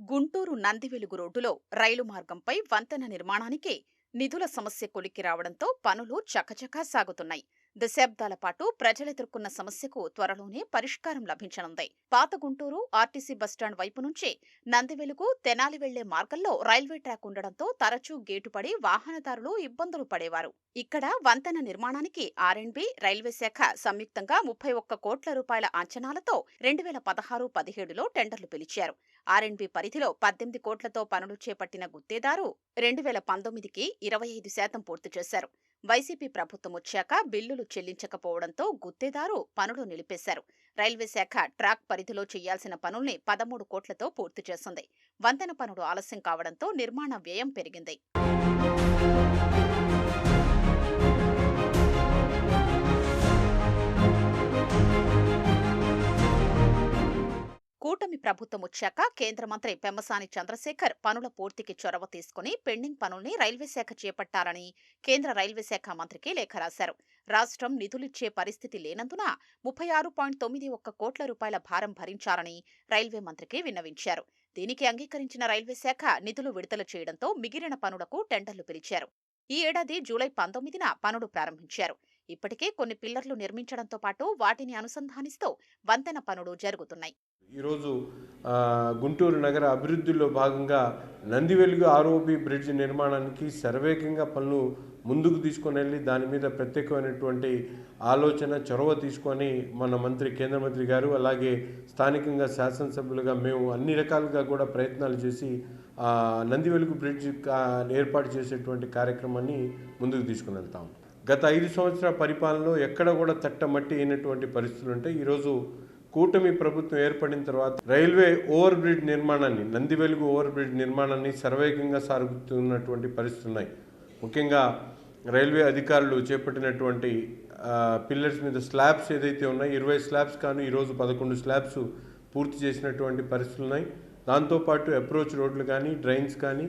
గుంటూరు నందివెలుగు రోడ్డులో రైలు మార్గంపై వంతెన నిర్మాణానికి నిధుల సమస్య కొలిక్కి రావడంతో పనులు చకచకా సాగుతున్నాయి. దశాబ్దాల పాటు ప్రజలెదుర్కొన్న సమస్యకు త్వరలోనే పరిష్కారం లభించనుంది. పాత గుంటూరు ఆర్టీసీ బస్టాండ్ వైపు నుంచి నందివెలుగు తెనాలి వెళ్ళే మార్గంలో రైల్వే ట్రాక్ ఉండడంతో తరచూ గేటుపడి వాహనదారులు ఇబ్బందులు పడేవారు. ఇక్కడ వంతెన నిర్మాణానికి ఆర్ఎండ్బి రైల్వే శాఖ సంయుక్తంగా ముప్పై ఒక్క కోట్ల రూపాయల అంచనాలతో రెండు వేల పదహారు పదిహేడులో టెండర్లు పిలిచారు. ఆర్ఎండ్బి పరిధిలో పద్దెనిమిది కోట్లతో పనులు చేపట్టిన గుత్తేదారు రెండు వేల పంతొమ్మిదికి ఇరవై ఐదు శాతం పూర్తి చేశారు. వైసీపీ ప్రభుత్వం వచ్చాక బిల్లులు చెల్లించకపోవడంతో గుత్తేదారు పనులు నిలిపేశారు. రైల్వే శాఖ ట్రాక్ పరిధిలో చేయాల్సిన పనుల్ని పదమూడు కోట్లతో పూర్తి చేసింది. వంతెన పనులు ఆలస్యం కావడంతో నిర్మాణ వ్యయం పెరిగింది. కూటమి ప్రభుత్వం వచ్చాక కేంద్ర మంత్రి పెమ్మసాని చంద్రశేఖర్ పనుల పూర్తికి చొరవ తీసుకుని పెండింగ్ పనుల్ని రైల్వే శాఖ చేపట్టాలని కేంద్ర రైల్వే శాఖ మంత్రికి లేఖ రాశారు. రాష్ట్రం నిధులిచ్చే పరిస్థితి లేనందున ముప్పై ఆరు పాయింట్ తొమ్మిది ఒక్క కోట్ల రూపాయల భారం భరించాలని రైల్వే మంత్రికి విన్నవించారు. దీనికి అంగీకరించిన రైల్వే శాఖ నిధులు విడుదల చేయడంతో మిగిలిన పనులకు టెండర్లు పిలిచారు. ఈ ఏడాది జూలై పంతొమ్మిదిన పనులు ప్రారంభించారు. ఇప్పటికే కొన్ని పిల్లర్లు నిర్మించడంతో పాటు వాటిని అనుసంధానిస్తూ వంతెన పనులు జరుగుతున్నాయి. ఈరోజు గుంటూరు నగర అభివృద్ధిలో భాగంగా నందివెలుగు ఆర్ఓబి బ్రిడ్జ్ నిర్మాణానికి శరవేగంగా పనులు ముందుకు తీసుకొని వెళ్ళి దాని మీద ప్రత్యేకమైనటువంటి ఆలోచన చొరవ తీసుకొని మన మంత్రి కేంద్ర మంత్రి గారు అలాగే స్థానికంగా శాసనసభ్యులుగా మేము అన్ని రకాలుగా కూడా ప్రయత్నాలు చేసి నందివెలుగు బ్రిడ్జ్ ఏర్పాటు చేసేటువంటి కార్యక్రమాన్ని ముందుకు తీసుకుని వెళ్తాం. గత ఐదు సంవత్సరాల పరిపాలనలో ఎక్కడ కూడా తట్టమట్టి అయినటువంటి పరిస్థితులు ఉంటాయి ఈరోజు కూటమి ప్రభుత్వం ఏర్పడిన తర్వాత రైల్వే ఓవర్ బ్రిడ్జ్ నిర్మాణాన్ని నందివెలుగు ఓవర్ బ్రిడ్జ్ నిర్మాణాన్ని సర్వేగంగా సాగుతున్నటువంటి పరిస్థితులు ఉన్నాయి. ముఖ్యంగా రైల్వే అధికారులు చేపట్టినటువంటి పిల్లర్స్ మీద స్లాబ్స్ ఏదైతే ఉన్నాయో ఇరవై స్లాబ్స్ కానీ ఈరోజు పదకొండు స్లాబ్స్ పూర్తి చేసినటువంటి పరిస్థితులు ఉన్నాయి. దాంతోపాటు అప్రోచ్ రోడ్లు కానీ డ్రైన్స్ కానీ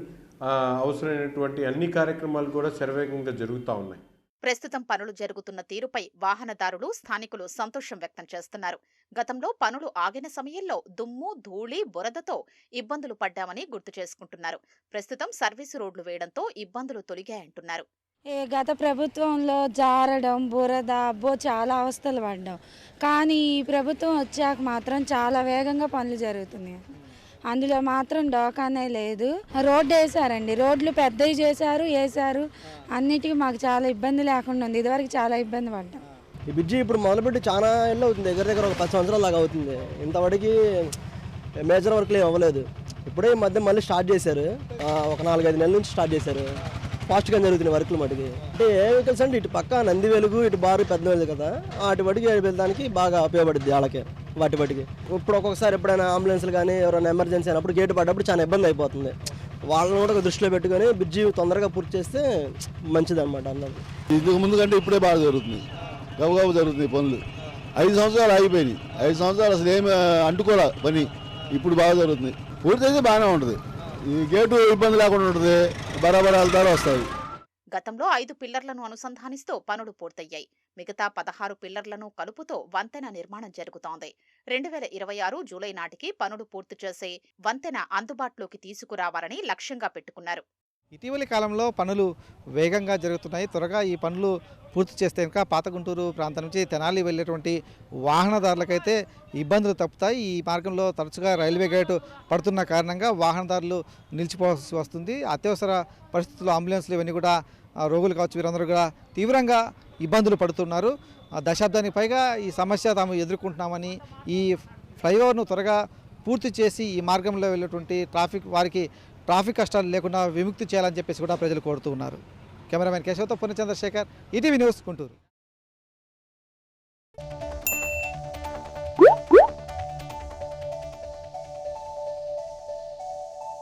అవసరమైనటువంటి అన్ని కార్యక్రమాలు కూడా శరవేగంగా జరుగుతూ ఉన్నాయి. ప్రస్తుతం పనులు జరుగుతున్న తీరుపై వాహనదారులు స్థానికులు సంతోషం వ్యక్తం చేస్తున్నారు. గతంలో పనులు ఆగిన సమయంలో దుమ్ము ధూళి బురదతో ఇబ్బందులు పడ్డామని గుర్తు చేసుకుంటున్నారు. ప్రస్తుతం సర్వీసు రోడ్లు వేయడంతో ఇబ్బందులు తొలిగాయంటున్నారు. ఏ గత ప్రభుత్వంలో జారడం బురద అబ్బో చాలా అవస్థలు పడ్డాం. కానీ ఈ ప్రభుత్వం వచ్చాక మాత్రం చాలా వేగంగా పనులు జరుగుతున్నాయి. అందులో మాత్రం డోకానే లేదు. రోడ్డు వేసారండి రోడ్లు పెద్దవి చేశారు వేశారు. అన్నిటికీ మాకు చాలా ఇబ్బంది లేకుండా ఉంది. ఇదివరకు చాలా ఇబ్బంది పడ్డాం. ఈ బ్రిడ్జి ఇప్పుడు మొదలుపెట్టి చాలా ఏళ్ళు అవుతుంది. దగ్గర దగ్గర ఒక పది సంవత్సరాలు లాగా అవుతుంది. ఇంతవరకు మేజర్ వర్క్లు ఏమి అవ్వలేదు. ఇప్పుడే ఈ మధ్య మళ్ళీ స్టార్ట్ చేశారు. ఒక నాలుగైదు నెలల నుంచి స్టార్ట్ చేశారు. ఫాస్ట్గా జరుగుతున్నాయి వర్క్లు మటుకి. అంటే ఏ వెహికల్స్ అంటే ఇటు పక్క నంది వెలుగు ఇటు బారు పెద్ద కదా వాటి బడికి వెళ్ళడానికి బాగా ఉపయోగపడుద్ది వాళ్ళకి. వాటి బడికి ఇప్పుడు ఒక్కొక్కసారి ఎప్పుడైనా అంబులెన్స్లు కానీ ఎవరైనా ఎమర్జెన్సీ అయినప్పుడు గేటు పడ్డప్పుడు చాలా ఇబ్బంది అయిపోతుంది. వాళ్ళని కూడా దృష్టిలో పెట్టుకొని బ్రిడ్జి తొందరగా పూర్తి చేస్తే మంచిది అనమాట అందరూ ఇంతకు ముందు కంటే ఇప్పుడే బాగా జరుగుతుంది. గబగబు జరుగుతుంది పనులు. ఐదు సంవత్సరాలు ఆగిపోయినాయి. ఐదు సంవత్సరాలు అసలు ఏమి అంటుకోలే పని. ఇప్పుడు బాగా జరుగుతుంది. పూర్తి అయితే బాగానే ఉంటుంది. ఈ గేటు ఇబ్బంది లేకుండా ఉంటుంది. బరాబర్ వెళ్తారు వస్తాయి. గతంలో ఐదు పిల్లర్లను అనుసంధానిస్తూ పనులు పూర్తయ్యాయి. మిగతా పదహారు పిల్లర్లను కలుపుతో వంతెన నిర్మాణం జరుగుతోంది. రెండు వేల ఇరవై ఆరు జూలై నాటికి పనులు పూర్తి చేసి వంతెన అందుబాటులోకి తీసుకురావాలని లక్ష్యంగా పెట్టుకున్నారు. ఇటీవలి కాలంలో పనులు వేగంగా జరుగుతున్నాయి. త్వరగా ఈ పనులు పూర్తి చేస్తే కనుక పాత గుంటూరు ప్రాంతం నుంచి తెనాలి వెళ్ళేటువంటి వాహనదారులకైతే ఇబ్బందులు తప్పుతాయి. ఈ మార్గంలో తరచుగా రైల్వే గేటు పడుతున్న కారణంగా వాహనదారులు నిలిచిపోవాల్సి వస్తుంది. అత్యవసర పరిస్థితుల్లో అంబులెన్స్లు ఇవన్నీ కూడా రోగులు కావచ్చు వీరందరూ కూడా తీవ్రంగా ఇబ్బందులు పడుతున్నారు. ఆ, దశాబ్దానికి పైగా ఈ సమస్య తాము ఎదుర్కొంటున్నామని ఈ ఫ్లైఓవర్ను త్వరగా పూర్తి చేసి ఈ మార్గంలో వెళ్ళేటువంటి ట్రాఫిక్ వారికి ట్రాఫిక్ కష్టాలు లేకుండా విముక్తి చేయాలని చెప్పేసి కూడా ప్రజలు కోరుతూ ఉన్నారు. కెమెరామెన్ కేశవతో పూర్ణచంద్రశేఖర్ ఈటీవీ న్యూస్ గుంటూరు.